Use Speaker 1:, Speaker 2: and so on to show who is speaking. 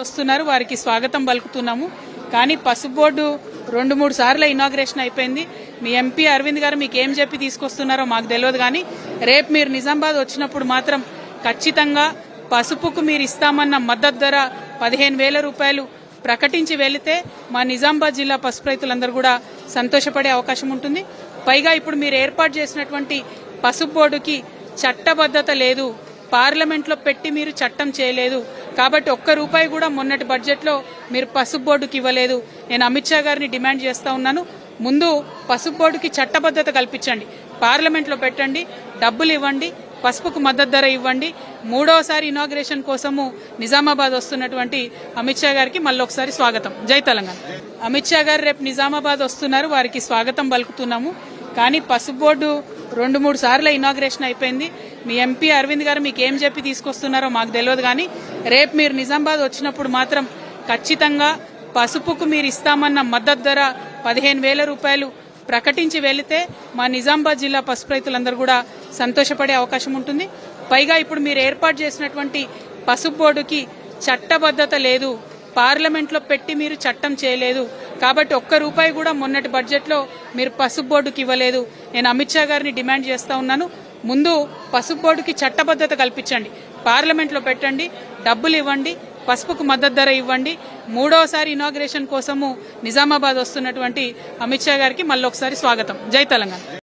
Speaker 1: వస్తున్నారు వారికి స్వాగతం పలుకుతున్నాము. కానీ పసుపు బోర్డు రెండు మూడు సార్లు ఇనాగ్రేషన్ అయిపోయింది. మీ ఎంపీ అరవింద్ గారు మీకు ఏం చెప్పి తీసుకొస్తున్నారో మాకు తెలియదు కానీ రేపు మీరు నిజామాబాద్ వచ్చినప్పుడు మాత్రం ఖచ్చితంగా పసుపుకు మీరు ఇస్తామన్న మద్దతు ధర పదిహేను వేల రూపాయలు ప్రకటించి వెళితే మా నిజామాబాద్ జిల్లా పసుపు రైతులందరూ కూడా సంతోషపడే అవకాశం ఉంటుంది. పైగా ఇప్పుడు మీరు ఏర్పాటు చేసినటువంటి పసుపు బోర్డుకి చట్టబద్ధత లేదు. పార్లమెంట్లో పెట్టి మీరు చట్టం చేయలేదు. కాబట్టి ఒక్క రూపాయి కూడా మొన్నటి బడ్జెట్లో మీరు పసుపు బోర్డుకి ఇవ్వలేదు. నేను అమిత్ షా గారిని డిమాండ్ చేస్తా ఉన్నాను. ముందు పసుపు బోర్డుకి చట్టబద్ధత కల్పించండి. పార్లమెంట్లో పెట్టండి డబ్బులు ఇవ్వండి పసుపుకు మద్దతు ధర ఇవ్వండి. మూడోసారి ఇనాగ్రేషన్ కోసము నిజామాబాద్ వస్తున్నటువంటి అమిత్ షా గారికి మళ్ళీ ఒకసారి స్వాగతం. జై తెలంగాణ. అమిత్ షా గారు రేపు నిజామాబాద్ వస్తున్నారు. వారికి స్వాగతం పలుకుతున్నాము. కానీ పసుపు బోర్డు రెండు మూడు సార్లు ఇనాగ్రేషన్ అయిపోయింది. మీ ఎంపీ అరవింద్ గారు మీకు ఏం చెప్పి తీసుకొస్తున్నారో మాకు తెలియదు కానీ రేపు మీరు నిజామాబాద్ వచ్చినప్పుడు మాత్రం ఖచ్చితంగా పసుపుకు మీరు ఇస్తామన్న మద్దతు ధర పదిహేను వేల రూపాయలు ప్రకటించి వెళితే మా నిజామాబాద్ జిల్లా పసుపు రైతులందరూ కూడా సంతోషపడే అవకాశం ఉంటుంది. పైగా ఇప్పుడు మీరు ఏర్పాటు చేసినటువంటి పసుపు బోర్డుకి చట్టబద్ధత లేదు. పార్లమెంట్లో పెట్టి మీరు చట్టం చేయలేదు. కాబట్టి ఒక్క రూపాయి కూడా మొన్నటి బడ్జెట్లో మీరు పసుపు బోర్డుకి ఇవ్వలేదు. నేను అమిత్ షా గారిని డిమాండ్ చేస్తా ఉన్నాను. ముందు పసుపు బోర్డుకి చట్టబద్ధత కల్పించండి. పార్లమెంట్లో పెట్టండి డబ్బులు ఇవ్వండి పసుపుకు మద్దతు ధర ఇవ్వండి. మూడోసారి ఇనాగ్రేషన్ కోసము నిజామాబాద్ వస్తున్నటువంటి అమిత్ షా గారికి మళ్ళీ ఒకసారి స్వాగతం. జై తెలంగాణ.